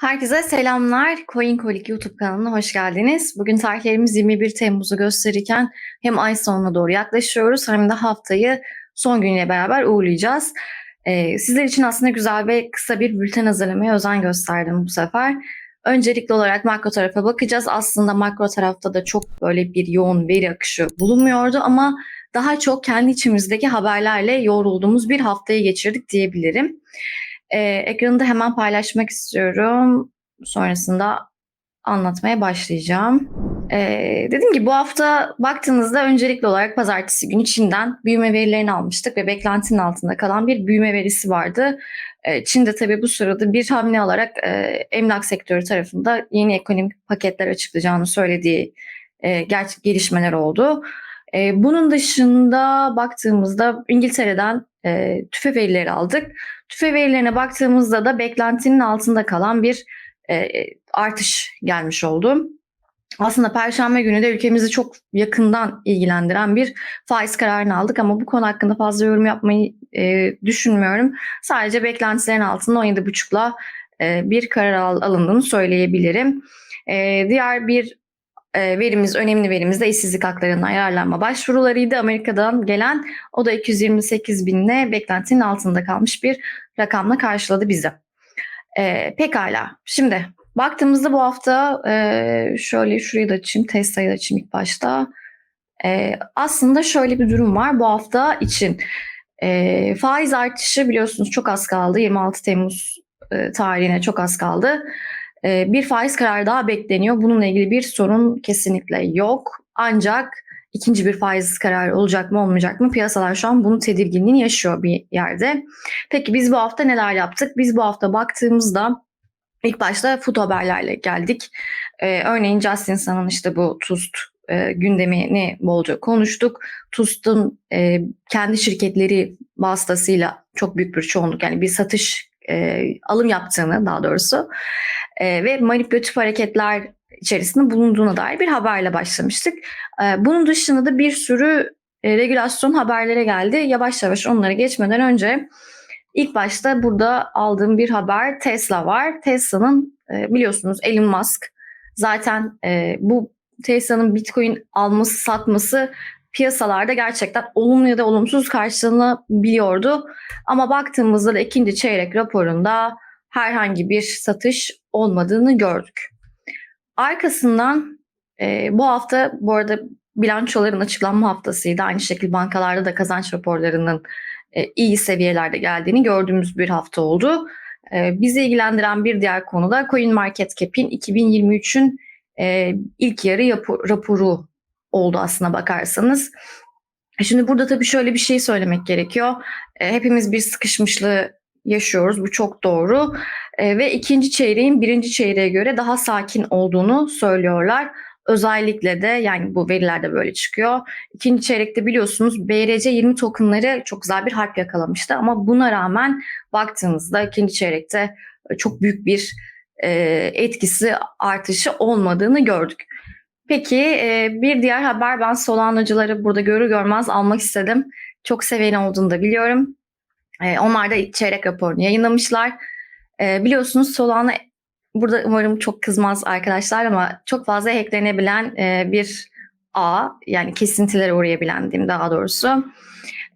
Herkese selamlar. CoinColic YouTube kanalına hoş geldiniz. Bugün tarihlerimiz 21 Temmuz'u gösterirken hem ay sonuna doğru yaklaşıyoruz hem de haftayı son günüyle beraber uğurlayacağız. Ee, sizler için aslında güzel ve kısa bir bülten hazırlamaya özen gösterdim bu sefer. Öncelikli olarak makro tarafa bakacağız. Aslında makro tarafta da çok böyle bir yoğun veri akışı bulunmuyordu ama daha çok kendi içimizdeki haberlerle yoğrulduğumuz bir haftayı geçirdik diyebilirim. Ee, ekranı da hemen paylaşmak istiyorum. Sonrasında anlatmaya başlayacağım. Ee, dedim ki bu hafta baktığınızda öncelikli olarak pazartesi günü Çin'den büyüme verilerini almıştık ve beklentinin altında kalan bir büyüme verisi vardı. Ee, Çin de tabii bu sırada bir hamle alarak e, emlak sektörü tarafında yeni ekonomik paketler açıklayacağını söylediği e, gerçek gelişmeler oldu. E, bunun dışında baktığımızda İngiltere'den e, tüfe verileri aldık. Tüfe verilerine baktığımızda da beklentinin altında kalan bir e, artış gelmiş oldu. Aslında Perşembe günü de ülkemizi çok yakından ilgilendiren bir faiz kararını aldık ama bu konu hakkında fazla yorum yapmayı e, düşünmüyorum. Sadece beklentilerin altında 17,5'la e, bir karar al, alındığını söyleyebilirim. E, diğer bir e, verimiz, önemli verimiz de işsizlik haklarının ayarlanma başvurularıydı. Amerika'dan gelen o da 228 binle beklentinin altında kalmış bir rakamla karşıladı bizi. E, pekala. Şimdi baktığımızda bu hafta e, şöyle şurayı da açayım, Tesla'yı da açayım ilk başta. E, aslında şöyle bir durum var bu hafta için. E, faiz artışı biliyorsunuz çok az kaldı. 26 Temmuz e, tarihine çok az kaldı. E, bir faiz kararı daha bekleniyor. Bununla ilgili bir sorun kesinlikle yok. Ancak ikinci bir faiz kararı olacak mı olmayacak mı? Piyasalar şu an bunun tedirginliğini yaşıyor bir yerde. Peki biz bu hafta neler yaptık? Biz bu hafta baktığımızda ilk başta food haberlerle geldik. Ee, örneğin Justinsa'nın işte bu TUST e, gündemini bolca konuştuk. TUST'un e, kendi şirketleri vasıtasıyla çok büyük bir çoğunluk yani bir satış e, alım yaptığını daha doğrusu e, ve manipülatif hareketler içerisinde bulunduğuna dair bir haberle başlamıştık. E, bunun dışında da bir sürü e, regülasyon haberlere geldi. Yavaş yavaş onlara geçmeden önce ilk başta burada aldığım bir haber Tesla var. Tesla'nın e, biliyorsunuz Elon Musk zaten e, bu Tesla'nın Bitcoin alması satması piyasalarda gerçekten olumlu ya da olumsuz karşılanabiliyordu. Ama baktığımızda da ikinci çeyrek raporunda herhangi bir satış olmadığını gördük. Arkasından e, bu hafta bu arada bilançoların açıklanma haftasıydı. Aynı şekilde bankalarda da kazanç raporlarının e, iyi seviyelerde geldiğini gördüğümüz bir hafta oldu. E, bizi ilgilendiren bir diğer konu da CoinMarketCap'in 2023'ün e, ilk yarı raporu oldu aslına bakarsanız. Şimdi burada tabii şöyle bir şey söylemek gerekiyor. E, hepimiz bir sıkışmışlığı yaşıyoruz. Bu çok doğru. E, ve ikinci çeyreğin birinci çeyreğe göre daha sakin olduğunu söylüyorlar. Özellikle de yani bu verilerde böyle çıkıyor. İkinci çeyrekte biliyorsunuz BRC 20 tokenları çok güzel bir harp yakalamıştı. Ama buna rağmen baktığınızda ikinci çeyrekte çok büyük bir e, etkisi artışı olmadığını gördük. Peki bir diğer haber ben Solanacıları burada görür görmez almak istedim. Çok seveni olduğunu da biliyorum. Onlar da çeyrek raporunu yayınlamışlar. Biliyorsunuz Solana burada umarım çok kızmaz arkadaşlar ama çok fazla hacklenebilen bir ağ yani kesintilere uğrayabilen diyeyim daha doğrusu.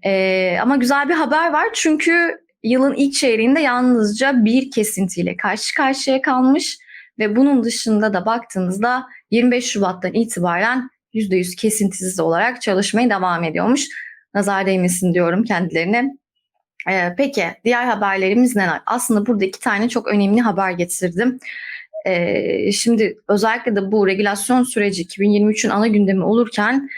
E, ama güzel bir haber var çünkü yılın ilk çeyreğinde yalnızca bir kesintiyle karşı karşıya kalmış ve bunun dışında da baktığınızda 25 Şubat'tan itibaren %100 kesintisiz olarak çalışmaya devam ediyormuş. Nazar değmesin diyorum kendilerine. Ee, peki diğer haberlerimiz neler? Aslında burada iki tane çok önemli haber getirdim. Ee, şimdi özellikle de bu regülasyon süreci 2023'ün ana gündemi olurken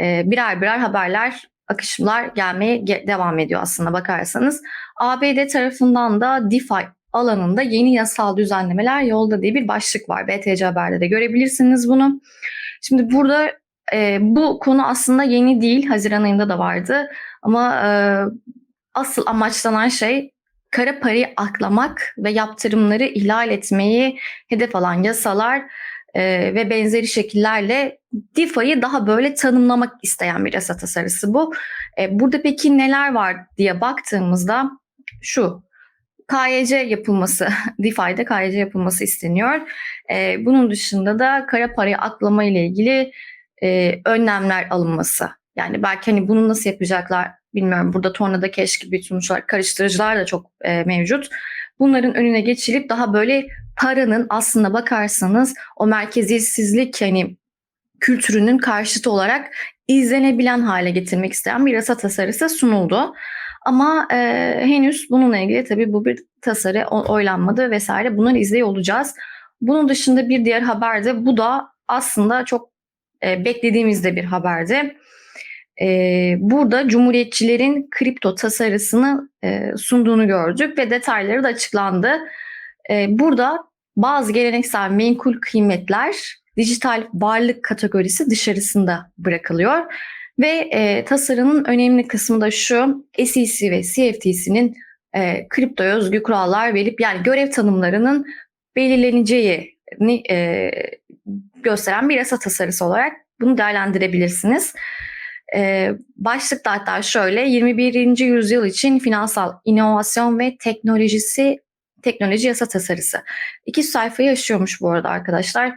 e, birer birer haberler, akışımlar gelmeye ge- devam ediyor aslında bakarsanız. ABD tarafından da DeFi alanında yeni yasal düzenlemeler yolda diye bir başlık var. BTC Haber'de de görebilirsiniz bunu. Şimdi burada e, bu konu aslında yeni değil. Haziran ayında da vardı. Ama e, asıl amaçlanan şey kara parayı aklamak ve yaptırımları ihlal etmeyi hedef alan yasalar e, ve benzeri şekillerle DeFi'yi daha böyle tanımlamak isteyen bir yasa tasarısı bu. E, burada peki neler var diye baktığımızda şu KYC yapılması, DeFi'de KYC yapılması isteniyor. E, bunun dışında da kara parayı aklama ile ilgili e, önlemler alınması. Yani belki hani bunu nasıl yapacaklar bilmiyorum. Burada Tornado Cash gibi sonuçlar, karıştırıcılar da çok e, mevcut. Bunların önüne geçilip daha böyle paranın aslında bakarsanız o merkeziyetsizlik hani kültürünün karşıtı olarak izlenebilen hale getirmek isteyen bir yasa tasarısı sunuldu. Ama e, henüz bununla ilgili tabii bu bir tasarı oylanmadı vesaire. Bunları izliyor olacağız. Bunun dışında bir diğer haber de bu da aslında çok e, beklediğimizde bir haberdi. E, burada Cumhuriyetçilerin kripto tasarısını e, sunduğunu gördük ve detayları da açıklandı. E, burada bazı geleneksel menkul kıymetler dijital varlık kategorisi dışarısında bırakılıyor. Ve e, tasarının önemli kısmı da şu, SEC ve CFTC'nin e, kriptoya özgü kurallar verip yani görev tanımlarının belirleneceğini e, gösteren bir yasa tasarısı olarak bunu değerlendirebilirsiniz. E, başlıkta hatta şöyle 21. yüzyıl için finansal inovasyon ve teknolojisi teknoloji yasa tasarısı. İki sayfayı aşıyormuş bu arada arkadaşlar.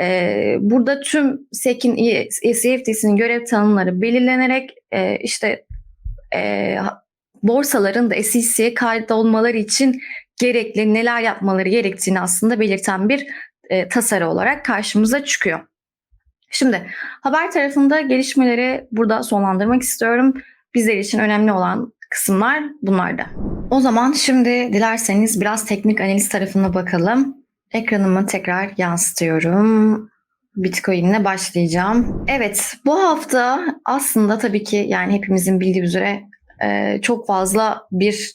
Ee, burada tüm SEC'in, CFTC'nin görev tanımları belirlenerek e, işte e, borsaların da SEC'ye kayıt olmaları için gerekli neler yapmaları gerektiğini aslında belirten bir e, tasarı olarak karşımıza çıkıyor. Şimdi haber tarafında gelişmeleri burada sonlandırmak istiyorum. Bizler için önemli olan kısımlar bunlarda. O zaman şimdi dilerseniz biraz teknik analiz tarafına bakalım. Ekranımı tekrar yansıtıyorum. Bitcoin başlayacağım. Evet bu hafta aslında tabii ki yani hepimizin bildiği üzere e, çok fazla bir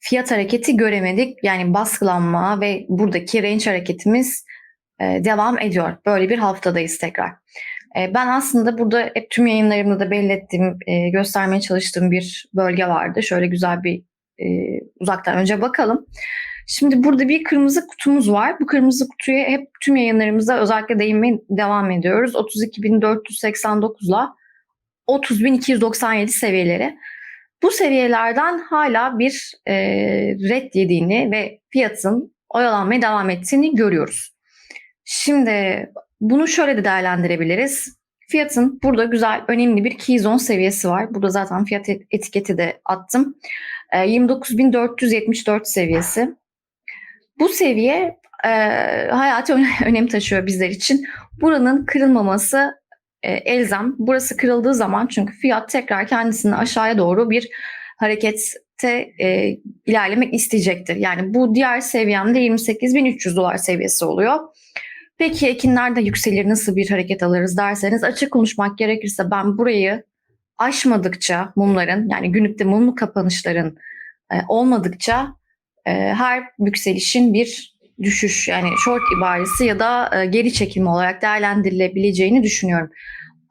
fiyat hareketi göremedik. Yani baskılanma ve buradaki range hareketimiz e, devam ediyor. Böyle bir haftadayız tekrar. E, ben aslında burada hep tüm yayınlarımda da belirttiğim, e, göstermeye çalıştığım bir bölge vardı. Şöyle güzel bir e, uzaktan önce bakalım. Şimdi burada bir kırmızı kutumuz var. Bu kırmızı kutuya hep tüm yayınlarımızda özellikle değinmeye devam ediyoruz. 32.489 ile 30.297 seviyeleri. Bu seviyelerden hala bir e, red yediğini ve fiyatın oyalanmaya devam ettiğini görüyoruz. Şimdi bunu şöyle de değerlendirebiliriz. Fiyatın burada güzel, önemli bir key zone seviyesi var. Burada zaten fiyat etiketi de attım. 29.474 seviyesi. Bu seviye e, hayati önem taşıyor bizler için. Buranın kırılmaması e, elzem. Burası kırıldığı zaman çünkü fiyat tekrar kendisini aşağıya doğru bir harekette e, ilerlemek isteyecektir. Yani bu diğer seviyemde 28.300 dolar seviyesi oluyor. Peki ekinlerde yükselir nasıl bir hareket alırız derseniz açık konuşmak gerekirse ben burayı aşmadıkça mumların yani günlükte mumlu kapanışların e, olmadıkça e, her yükselişin bir düşüş yani short ibaresi ya da e, geri çekilme olarak değerlendirilebileceğini düşünüyorum.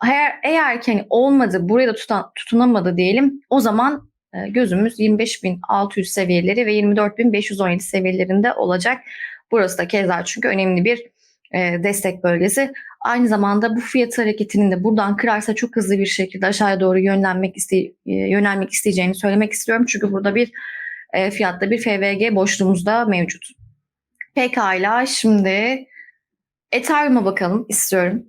Eğer, eğer ki hani olmadı buraya da tutan, tutunamadı diyelim o zaman e, gözümüz 25.600 seviyeleri ve 24.517 seviyelerinde olacak. Burası da keza çünkü önemli bir e, destek bölgesi. Aynı zamanda bu fiyat hareketinin de buradan kırarsa çok hızlı bir şekilde aşağıya doğru yönlenmek iste, e, yönelmek isteyeceğini söylemek istiyorum. Çünkü burada bir e, fiyatta bir FVG boşluğumuz da mevcut. Pekala şimdi Ethereum'a bakalım istiyorum.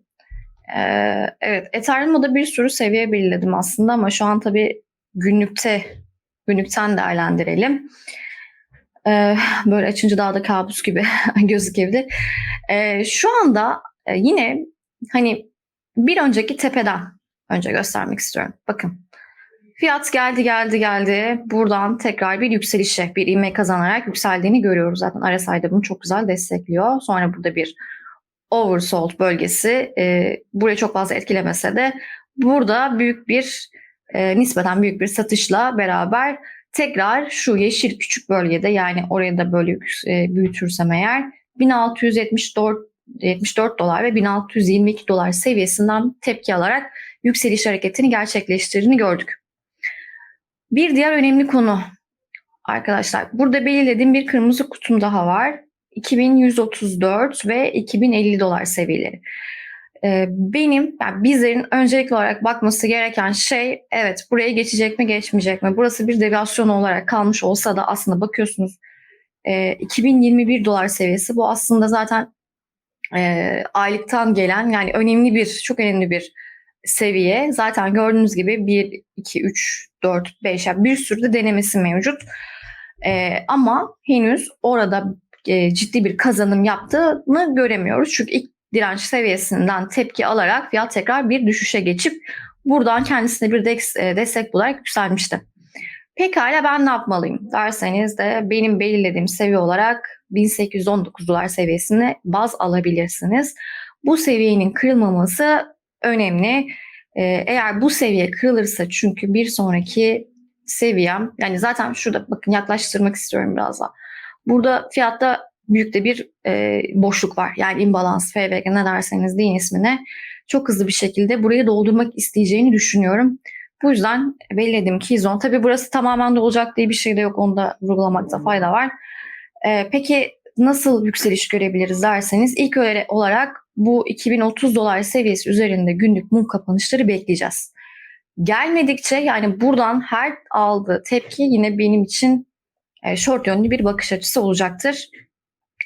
Ee, evet Ethereum'da bir sürü seviye belirledim aslında ama şu an tabii günlükte günlükten değerlendirelim. Ee, böyle açınca daha da kabus gibi gözükebilir. Ee, şu anda e, yine hani bir önceki tepeden önce göstermek istiyorum. Bakın Fiyat geldi geldi geldi. Buradan tekrar bir yükselişe, bir ivme kazanarak yükseldiğini görüyoruz. Zaten RSI'de bunu çok güzel destekliyor. Sonra burada bir oversold bölgesi e, burayı çok fazla etkilemese de burada büyük bir e, nispeten büyük bir satışla beraber tekrar şu yeşil küçük bölgede yani oraya da böyle e, büyütürsem eğer 1674 74 dolar ve 1622 dolar seviyesinden tepki alarak yükseliş hareketini gerçekleştirdiğini gördük. Bir diğer önemli konu arkadaşlar. Burada belirlediğim bir kırmızı kutum daha var. 2134 ve 2050 dolar seviyeleri. Ee, benim, yani bizlerin öncelikli olarak bakması gereken şey evet buraya geçecek mi geçmeyecek mi? Burası bir deviasyon olarak kalmış olsa da aslında bakıyorsunuz e, 2021 dolar seviyesi. Bu aslında zaten e, aylıktan gelen yani önemli bir, çok önemli bir seviye. Zaten gördüğünüz gibi 1, 2, 3, 4, 5 yani bir sürü de denemesi mevcut. E, ama henüz orada e, ciddi bir kazanım yaptığını göremiyoruz. Çünkü ilk direnç seviyesinden tepki alarak fiyat tekrar bir düşüşe geçip buradan kendisine bir des- destek bularak yükselmişti. Pekala ben ne yapmalıyım derseniz de benim belirlediğim seviye olarak 1819 dolar seviyesini baz alabilirsiniz. Bu seviyenin kırılmaması önemli. Ee, eğer bu seviye kırılırsa çünkü bir sonraki seviyem yani zaten şurada bakın yaklaştırmak istiyorum biraz daha. Burada fiyatta büyük de bir e, boşluk var. Yani imbalans, FVG ne derseniz deyin ismine. Çok hızlı bir şekilde burayı doldurmak isteyeceğini düşünüyorum. Bu yüzden belirledim ki zon. Tabii burası tamamen dolacak diye bir şey de yok. Onu da vurgulamakta fayda var. Ee, peki nasıl yükseliş görebiliriz derseniz ilk olarak bu 2030 dolar seviyesi üzerinde günlük mum kapanışları bekleyeceğiz. Gelmedikçe yani buradan her aldığı tepki yine benim için e, short yönlü bir bakış açısı olacaktır.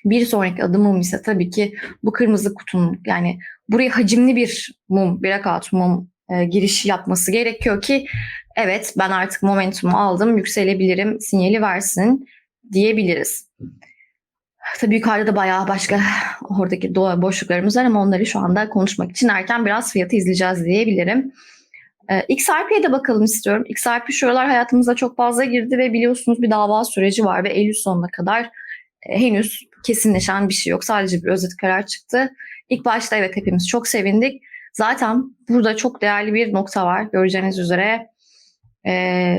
Bir sonraki adımım ise tabii ki bu kırmızı kutunun yani buraya hacimli bir mum, breakout mum e, girişi yapması gerekiyor ki evet ben artık momentumu aldım, yükselebilirim, sinyali versin diyebiliriz. Tabii yukarıda da bayağı başka oradaki doğa boşluklarımız var ama onları şu anda konuşmak için erken biraz fiyatı izleyeceğiz diyebilirim. Ee, XRP'ye de bakalım istiyorum. XRP şu aralar hayatımıza çok fazla girdi ve biliyorsunuz bir dava süreci var ve Eylül sonuna kadar e, henüz kesinleşen bir şey yok. Sadece bir özet karar çıktı. İlk başta evet hepimiz çok sevindik. Zaten burada çok değerli bir nokta var göreceğiniz üzere. E,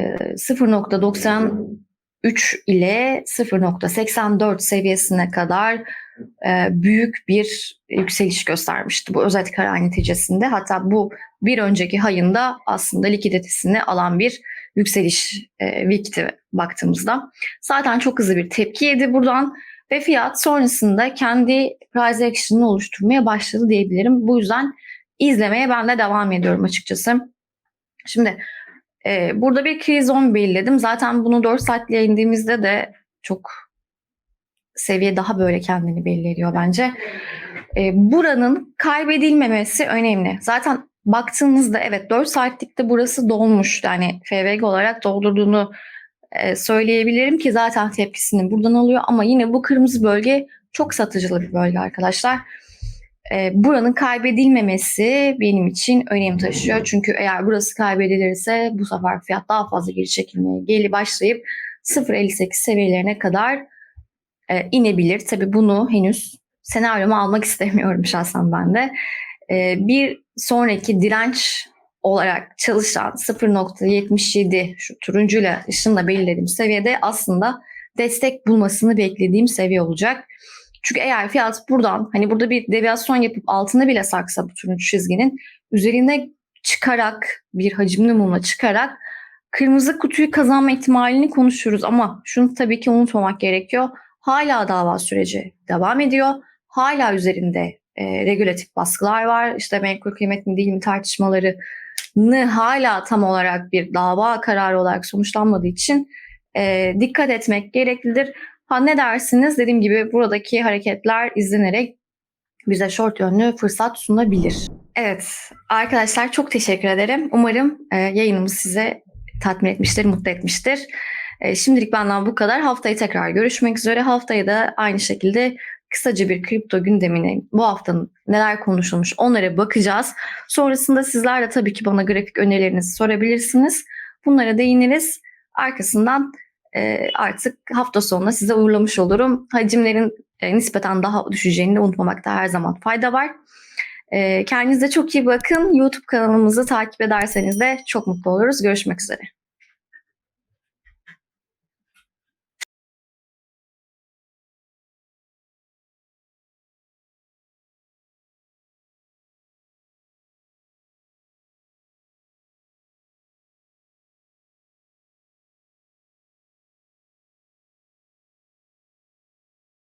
0.93 ile 0.84 seviyesine kadar e, büyük bir yükseliş göstermişti bu özet karar neticesinde. Hatta bu bir önceki hayında aslında likiditesini alan bir yükseliş e, vikti baktığımızda. Zaten çok hızlı bir tepki yedi buradan ve fiyat sonrasında kendi price action'ını oluşturmaya başladı diyebilirim. Bu yüzden izlemeye ben de devam ediyorum açıkçası. Şimdi e, burada bir kriz zone belirledim. Zaten bunu 4 saatliğe indiğimizde de çok seviye daha böyle kendini belli ediyor bence. E, buranın kaybedilmemesi önemli. Zaten baktığınızda evet 4 saatlikte burası dolmuş. Yani FVG olarak doldurduğunu e, söyleyebilirim ki zaten tepkisini buradan alıyor. Ama yine bu kırmızı bölge çok satıcılı bir bölge arkadaşlar. E, buranın kaybedilmemesi benim için önem taşıyor. Çünkü eğer burası kaybedilirse bu sefer fiyat daha fazla geri çekilmeye geri başlayıp 0.58 seviyelerine kadar e, inebilir. Tabi bunu henüz senaryoma almak istemiyorum şahsen ben de. E, bir sonraki direnç olarak çalışan 0.77 şu turuncuyla ışınla belirlediğim seviyede aslında destek bulmasını beklediğim seviye olacak. Çünkü eğer fiyat buradan hani burada bir deviyasyon yapıp altına bile saksa bu turuncu çizginin üzerine çıkarak bir hacimli mumla çıkarak kırmızı kutuyu kazanma ihtimalini konuşuyoruz ama şunu tabii ki unutmamak gerekiyor. Hala dava süreci devam ediyor. Hala üzerinde e, regülatif baskılar var. İşte menkul kıymet mi değil mi tartışmalarını hala tam olarak bir dava kararı olarak sonuçlanmadığı için e, dikkat etmek gereklidir. Ha ne dersiniz? Dediğim gibi buradaki hareketler izlenerek bize short yönlü fırsat sunabilir. Evet arkadaşlar çok teşekkür ederim. Umarım e, yayınımız size tatmin etmiştir, mutlu etmiştir. E, şimdilik benden bu kadar. Haftayı tekrar görüşmek üzere. Haftaya da aynı şekilde kısaca bir kripto gündemine bu haftanın neler konuşulmuş onlara bakacağız. Sonrasında sizler de tabii ki bana grafik önerilerinizi sorabilirsiniz. Bunlara değiniriz. Arkasından e, artık hafta sonuna size uğurlamış olurum. Hacimlerin e, nispeten daha düşeceğini de unutmamakta her zaman fayda var. E, kendinize çok iyi bakın. YouTube kanalımızı takip ederseniz de çok mutlu oluruz. Görüşmek üzere.